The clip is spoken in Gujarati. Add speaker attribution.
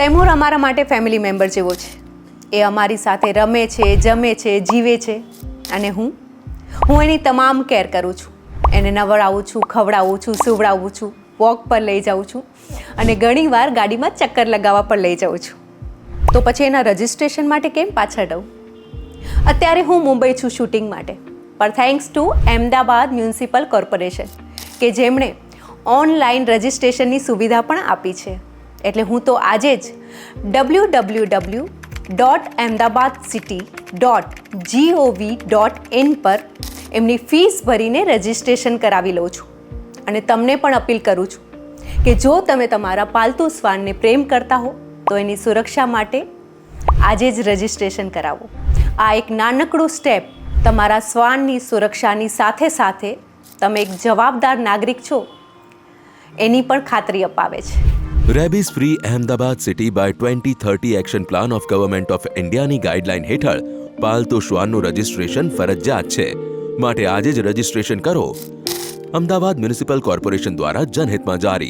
Speaker 1: તૈમૂર અમારા માટે ફેમિલી મેમ્બર જેવો છે. એ અમારી સાથે રમે છે, જમે છે, જીવે છે. અને હું હું એની તમામ કેર કરું છું. એને નવડાવું છું, ખવડાવું છું, સુવડાવું છું વોક પર લઈ જાઉં છું. અને ઘણીવાર ગાડીમાં ચક્કર લગાવવા પર લઈ જાઉં છું. તો પછી એના રજિસ્ટ્રેશન માટે કેમ પાછળ રહું? અત્યારે હું મુંબઈ છું શૂટિંગ માટે. પણ thanks to Ahmedabad municipal corporation કે જેમણે ઓનલાઈન રજિસ્ટ્રેશનની સુવિધા પણ આપી છે. એટલે હું તો આજે જ W W W dot Ahmedabad city dot gov dot in પર એમની ફીસ ભરીને રજિસ્ટ્રેશન કરાવી લઉં છું. અને તમને પણ અપીલ કરું છું કે જો તમે તમારા પાલતુ શ્વાનને પ્રેમ કરતા હો, તો એની સુરક્ષા માટે આજે જ રજિસ્ટ્રેશન કરાવો. આ એક નાનકડું સ્ટેપ તમારા શ્વાનની સુરક્ષાની સાથે સાથે તમે એક જવાબદાર નાગરિક છો, એની પણ ખાતરી અપાવે છે.
Speaker 2: Rabies free Ahmedabad city by twenty thirty action plan of government of ઇન્ડિયાની ગાઈડલાઈન હેઠળ પાલતુ શ્વાનનું રજિસ્ટ્રેશન ફરજિયાત છે. માટે આજે જ રજિસ્ટ્રેશન કરો. અમદાવાદ મ્યુનિસિપલ કોર્પોરેશન દ્વારા જનહિતમાં જારી.